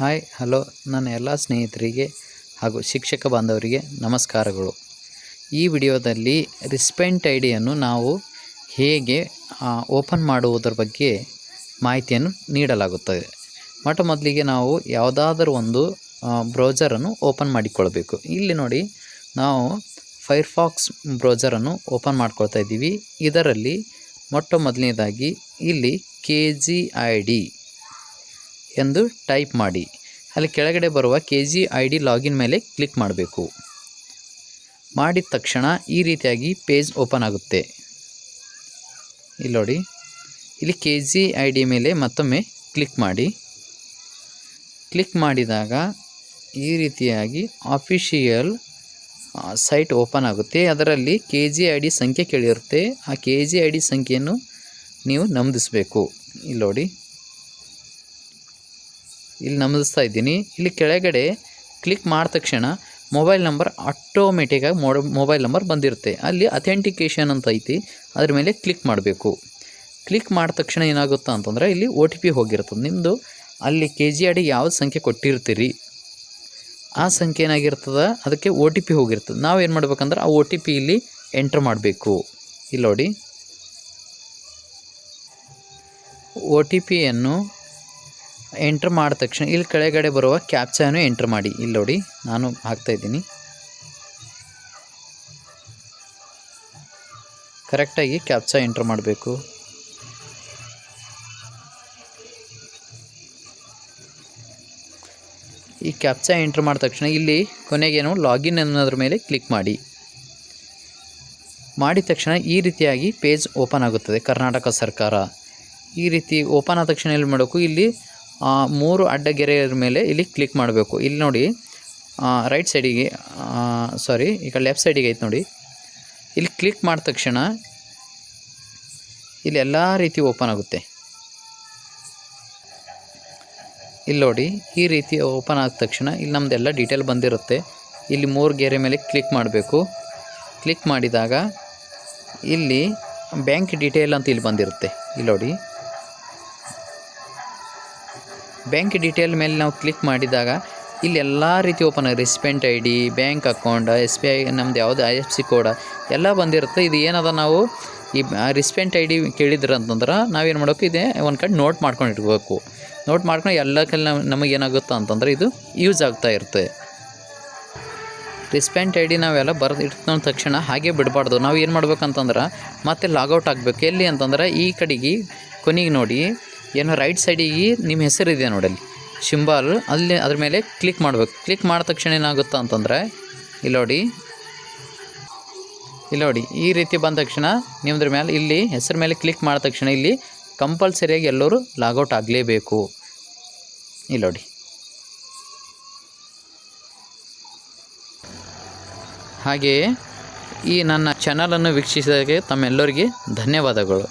Hi, hello. ನನ್ನ ಎಲ್ಲ ಸ್ನೇಹಿತರಿಗೆ ಹಾಗೂ ಶಿಕ್ಷಕ ಬಾಂಧವರಿಗೆ ನಮಸ್ಕಾರಗಳು. ಈ ವಿಡಿಯೋದಲ್ಲಿ ರಿಸ್ಪೆಂಟ್ ಐ ಡಿಯನ್ನು ನಾವು ಹೇಗೆ ಓಪನ್ ಮಾಡುವುದರ ಬಗ್ಗೆ ಮಾಹಿತಿಯನ್ನು ನೀಡಲಾಗುತ್ತದೆ. ಮೊಟ್ಟ ಮೊದಲಿಗೆ ನಾವು ಯಾವುದಾದರೂ ಒಂದು ಬ್ರೌಸರನ್ನು ಓಪನ್ ಮಾಡಿಕೊಳ್ಬೇಕು ಇಲ್ಲಿ ನೋಡಿ, ನಾವು ಫೈರ್ಫಾಕ್ಸ್ ಬ್ರೌಸರನ್ನು ಓಪನ್ ಮಾಡ್ಕೊಳ್ತಾ ಇದ್ದೀವಿ. ಇದರಲ್ಲಿ ಮೊಟ್ಟ ಮೊದಲನೇದಾಗಿ ಇಲ್ಲಿ ಕೆ ಜಿ ಐ ಡಿ ಎಂದು ಟೈಪ್ ಮಾಡಿ. ಅಲ್ಲಿ ಕೆಳಗಡೆ ಬರುವ K G I D login ಮೇಲೆ ಕ್ಲಿಕ್ ಮಾಡಬೇಕು. ಮಾಡಿದ ತಕ್ಷಣ ಈ ರೀತಿಯಾಗಿ ಪೇಜ್ ಓಪನ್ ಆಗುತ್ತೆ. ಇಲ್ಲಿ ನೋಡಿ ಇಲ್ಲಿ ಕೆ ಜಿ ಐ ಡಿ ಮೇಲೆ ಮತ್ತೊಮ್ಮೆ ಕ್ಲಿಕ್ ಮಾಡಿ. ಕ್ಲಿಕ್ ಮಾಡಿದಾಗ ಈ ರೀತಿಯಾಗಿ ಆಫಿಷಿಯಲ್ ಸೈಟ್ ಓಪನ್ ಆಗುತ್ತೆ. ಅದರಲ್ಲಿ ಕೆ ಜಿ ಐ ಡಿ ಸಂಖ್ಯೆ ಕೇಳಿರುತ್ತೆ. ಆ ಕೆ ಜಿ ಐ ಡಿ ಸಂಖ್ಯೆಯನ್ನು ನೀವು ನಮೂದಿಸಬೇಕು. ಇಲ್ಲಿ ನೋಡಿ ಇಲ್ಲಿ ನಮೂದಿಸ್ತಾ ಇದ್ದೀನಿ. ಇಲ್ಲಿ ಕೆಳಗಡೆ ಕ್ಲಿಕ್ ಮಾಡಿದ ತಕ್ಷಣ ಮೊಬೈಲ್ ನಂಬರ್ ಆಟೋಮೆಟಿಕಾಗಿ ಮೊ ಮೊಬೈಲ್ ನಂಬರ್ ಬಂದಿರುತ್ತೆ. ಅಲ್ಲಿ ಅಥೆಂಟಿಕೇಷನ್ ಅಂತ ಐತಿ. ಅದ್ರ ಮೇಲೆ ಕ್ಲಿಕ್ ಮಾಡಬೇಕು. ಕ್ಲಿಕ್ ಮಾಡಿದ ತಕ್ಷಣ ಏನಾಗುತ್ತಾ ಅಂತಂದರೆ ಇಲ್ಲಿ ಒ ಟಿ ಪಿ ಹೋಗಿರ್ತದೆ ನಿಮ್ಮದು ಅಲ್ಲಿ ಕೆ ಜಿ ಅಡಿ ಯಾವ ಸಂಖ್ಯೆ ಕೊಟ್ಟಿರ್ತೀರಿ? ಆ ಸಂಖ್ಯೆ ಏನಾಗಿರ್ತದೆ? ಅದಕ್ಕೆ ಒ ಟಿ ಪಿ ಹೋಗಿರ್ತದೆ. ನಾವು ಏನು ಮಾಡ್ಬೇಕಂದ್ರೆ ಆ ಒ ಟಿ ಪಿ ಇಲ್ಲಿ ಎಂಟ್ರ್ ಮಾಡಬೇಕು. ಇಲ್ಲಿ ನೋಡಿ. ಒ ಟಿ ಪಿಯನ್ನು ಎಂಟ್ರ್ ಮಾಡಿದ ತಕ್ಷಣ ಇಲ್ಲಿ ಕೆಳಗಡೆ ಬರುವ ಕ್ಯಾಪ್ಚಾನು ಎಂಟ್ರ್ ಮಾಡಿ. ಇಲ್ಲಿ ನೋಡಿ, ನಾನು ಹಾಕ್ತಾ ಇದ್ದೀನಿ. ಕರೆಕ್ಟಾಗಿ ಕ್ಯಾಪ್ಚಾ ಎಂಟ್ರ್ ಮಾಡಬೇಕು. ಈ ಕ್ಯಾಪ್ಚಾ ಎಂಟ್ರ್ ಮಾಡಿದ ತಕ್ಷಣ ಇಲ್ಲಿ ಕೊನೆಗೇನು ಲಾಗಿನ್ ಅನ್ನೋದ್ರ ಮೇಲೆ ಕ್ಲಿಕ್ ಮಾಡಿ. ಮಾಡಿದ ತಕ್ಷಣ ಈ ರೀತಿಯಾಗಿ ಪೇಜ್ ಓಪನ್ ಆಗುತ್ತದೆ. ಕರ್ನಾಟಕ ಸರ್ಕಾರ. ಈ ರೀತಿ ಓಪನ್ ಆದ ತಕ್ಷಣ ಎಲ್ಲಿ ಮಾಡಬೇಕು? ಇಲ್ಲಿ ಮೂರು ಅಡ್ಡಗೆರೆಯ ಮೇಲೆ ಇಲ್ಲಿ ಕ್ಲಿಕ್ ಮಾಡಬೇಕು. ಇಲ್ಲಿ ನೋಡಿ ರೈಟ್ ಸೈಡಿಗೆ ಸಾರಿ ಈಗ ಲೆಫ್ಟ್ ಸೈಡಿಗೆ ಐತೆ ನೋಡಿ. ಇಲ್ಲಿ ಕ್ಲಿಕ್ ಮಾಡಿದ ತಕ್ಷಣ ಇಲ್ಲಿ ಎಲ್ಲ ರೀತಿ ಓಪನ್ ಆಗುತ್ತೆ. ಇಲ್ಲಿ ನೋಡಿ, ಈ ರೀತಿ ಓಪನ್ ಆದ ತಕ್ಷಣ ಇಲ್ಲಿ ನಮ್ಮದೆಲ್ಲ ಡೀಟೇಲ್ ಬಂದಿರುತ್ತೆ. ಇಲ್ಲಿ ಮೂರು ಗೆರೆ ಮೇಲೆ ಕ್ಲಿಕ್ ಮಾಡಬೇಕು. ಕ್ಲಿಕ್ ಮಾಡಿದಾಗ ಇಲ್ಲಿ ಬ್ಯಾಂಕ್ ಡೀಟೇಲ್ ಅಂತ ಇಲ್ಲಿ ಬಂದಿರುತ್ತೆ. ಇಲ್ಲಿ ನೋಡಿ ಬ್ಯಾಂಕ್ ಡೀಟೇಲ್ ಮೇಲೆ ನಾವು ಕ್ಲಿಕ್ ಮಾಡಿದಾಗ ಇಲ್ಲಿ ಎಲ್ಲ ರೀತಿ ಓಪನ್ ಆಗಿ recipient I D, bank account, S B I, ನಮ್ದು ಯಾವುದು ಐ ಎಫ್ ಸಿ ಕೋಡ ಎಲ್ಲ ಬಂದಿರುತ್ತೆ. ಇದು ಏನದ ನಾವು ಈ ರಿಸ್ಪೆಂಟ್ ಐ ಡಿ ಕೇಳಿದ್ರೆ ಅಂತಂದ್ರೆ ನಾವೇನು ಮಾಡಬೇಕು? ಇದೆ ಒಂದು ಕಡೆ ನೋಟ್ ಮಾಡ್ಕೊಂಡು ಇಟ್ಕೋಬೇಕು ನೋಟ್ ಮಾಡ್ಕೊಂಡು ಎಲ್ಲ ಕೆಲ ನಮಗೆ ಏನಾಗುತ್ತೆ ಅಂತಂದ್ರೆ ಇದು ಯೂಸ್ ಆಗ್ತಾ ಇರುತ್ತೆ. ರಿಸ್ಪೆಂಟ್ ಐ ಡಿ ನಾವೆಲ್ಲ ಬರೆದು ಇಟ್ಕೊಂಡ ತಕ್ಷಣ ಹಾಗೆ ಬಿಡಬಾರ್ದು. ನಾವು ಏನು ಮಾಡ್ಬೇಕಂತಂದ್ರೆ ಮತ್ತೆ ಲಾಗೌಟ್ ಆಗಬೇಕು. ಎಲ್ಲಿ ಅಂತಂದ್ರೆ ಈ ಕಡೆಗೆ ಕೊನೆಗೆ ನೋಡಿ ಏನೋ ರೈಟ್ ಸೈಡಿಗೆ ನಿಮ್ಮ ಹೆಸರಿದೆ ನೋಡಲ್ಲಿ, ಶಿಂಬಾಲ್. ಅಲ್ಲಿ ಅದ್ರ ಮೇಲೆ ಕ್ಲಿಕ್ ಮಾಡಬೇಕು. ಕ್ಲಿಕ್ ಮಾಡಿದ ತಕ್ಷಣ ಏನಾಗುತ್ತಾ ಅಂತಂದರೆ, ಇಲ್ಲಿ ನೋಡಿ. ಇಲ್ಲಿ ನೋಡಿ, ಈ ರೀತಿ ಬಂದ ತಕ್ಷಣ ನಿಮ್ಮದ್ರ ಮೇಲೆ ಇಲ್ಲಿ ಹೆಸರು ಮೇಲೆ ಕ್ಲಿಕ್ ಮಾಡಿದ ತಕ್ಷಣ ಇಲ್ಲಿ ಕಂಪಲ್ಸರಿಯಾಗಿ ಎಲ್ಲರೂ ಲಾಗೌಟ್ ಆಗಲೇಬೇಕು. ಇಲ್ಲಿ ನೋಡಿ. ಹಾಗೆಯೇ ಈ ನನ್ನ ಚಾನಲನ್ನು ವೀಕ್ಷಿಸಿದಾಗೆ ತಮ್ಮೆಲ್ಲರಿಗೆ ಧನ್ಯವಾದಗಳು.